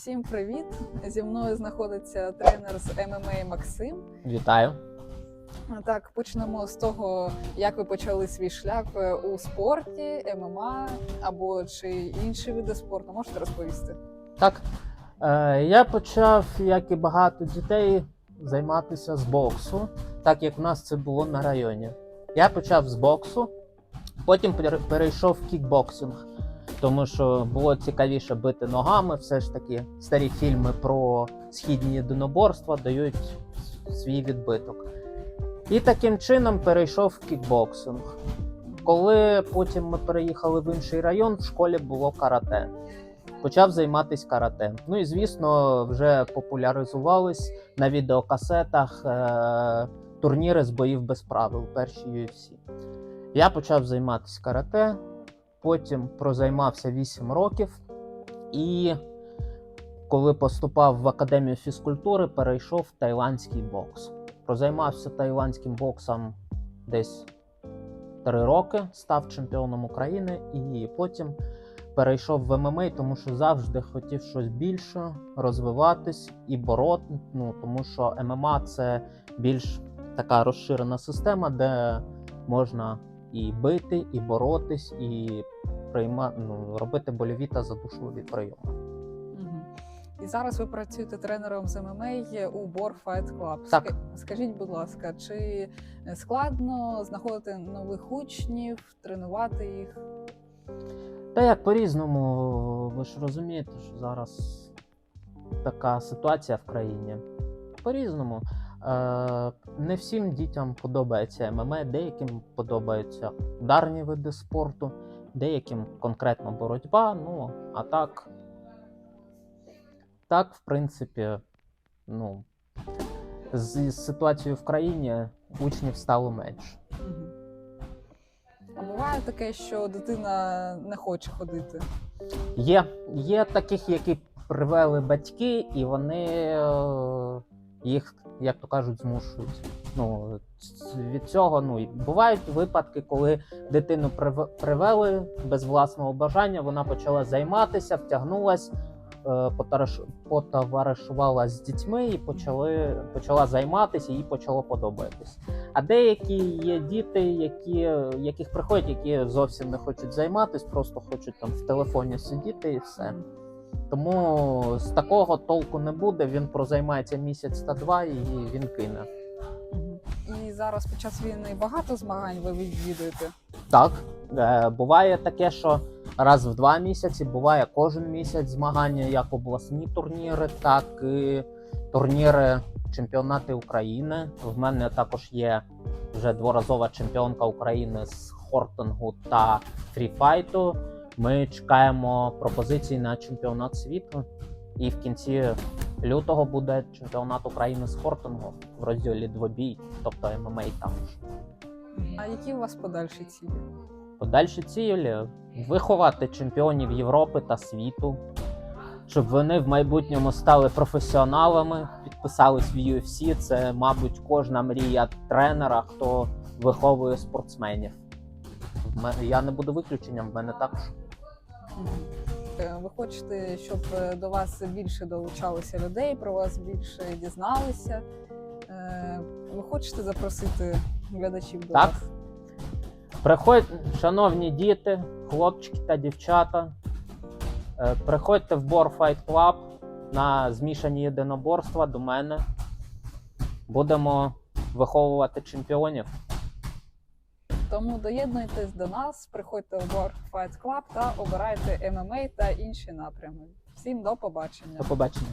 Всім привіт! Зі мною знаходиться тренер з ММА Максим. Вітаю. Так, почнемо з того, як ви почали свій шлях е, у спорті, ММА або чи інші види спорту. Можете розповісти? Так, е, я почав, як і багато дітей, займатися з боксу, так як в нас це було на районі. Я почав з боксу, потім перейшов в кікбоксинг, тому що було цікавіше бити ногами. Все ж таки, старі фільми про східні єдиноборства дають свій відбиток. І таким чином перейшов в кікбоксинг. Коли потім ми переїхали в інший район, в школі було карате. Почав займатися карате. Ну і звісно, вже популяризувались на відеокасетах е- турніри з боїв без правил, перші UFC. Я почав займатися карате, потім прозаймався 8 років і коли поступав в академію фізкультури, перейшов в тайландський бокс. Прозаймався тайландським боксом десь 3 роки, став чемпіоном України і потім перейшов в ММА, тому що завжди хотів щось більше, розвиватись і бороти. Ну тому що ММА це більш така розширена система, де можна і бити, і боротись, і прийма... ну, робити больові та задушливі прийоми. І зараз ви працюєте тренером з ММА у Бор Fight Club. Так. Скажіть, будь ласка, чи складно знаходити нових учнів, тренувати їх? Та як по-різному, ви ж розумієте, що зараз така ситуація в країні. По-різному. Е, не всім дітям подобається ММА, деяким подобаються ударні види спорту, деяким конкретно боротьба. Ну, а так, так, в принципі, ну, з, ситуацією в країні учнів стало менше. А буває таке, що дитина не хоче ходити. Є, є таких, які привели батьки, і вони е, їх, як то кажуть, змушують. Ну, від цього ну, бувають випадки, коли дитину привели без власного бажання, вона почала займатися, втягнулась, е, потоваришувала з дітьми і почали, почала займатися, їй почало подобатись. А деякі є діти, які, яких приходять, які зовсім не хочуть займатися, просто хочуть там в телефоні сидіти і все. Тому з такого толку не буде. Він прозаймається місяць та два і він кине. І зараз під час війни багато змагань ви відвідуєте. Так, е, буває таке, що раз в два місяці, буває кожен місяць змагання, як обласні турніри, так і турніри чемпіонати України. В мене також є вже дворазова чемпіонка України з хортингу та фріфайту. Ми чекаємо пропозиції на чемпіонат світу. І в кінці лютого буде чемпіонат України з хортингу в розділі двобій, тобто ММА також. А які у вас подальші цілі? Подальші цілі виховати чемпіонів Європи та світу, щоб вони в майбутньому стали професіоналами, підписались в UFC. Це, мабуть, кожна мрія тренера, хто виховує спортсменів. Я не буду виключенням, в мене також. Е, Ви хочете, щоб е, до вас більше долучалося людей, про вас більше дізналися. Е, Ви хочете запросити глядачів до Так. вас? Приходь, шановні діти, хлопчики та дівчата. Приходьте в Бор Fight Club на змішані єдиноборства до мене. Будемо виховувати чемпіонів. Тому доєднуйтесь до нас, приходьте в World Fight Club та обирайте ММА та інші напрями. Всім до побачення. До побачення.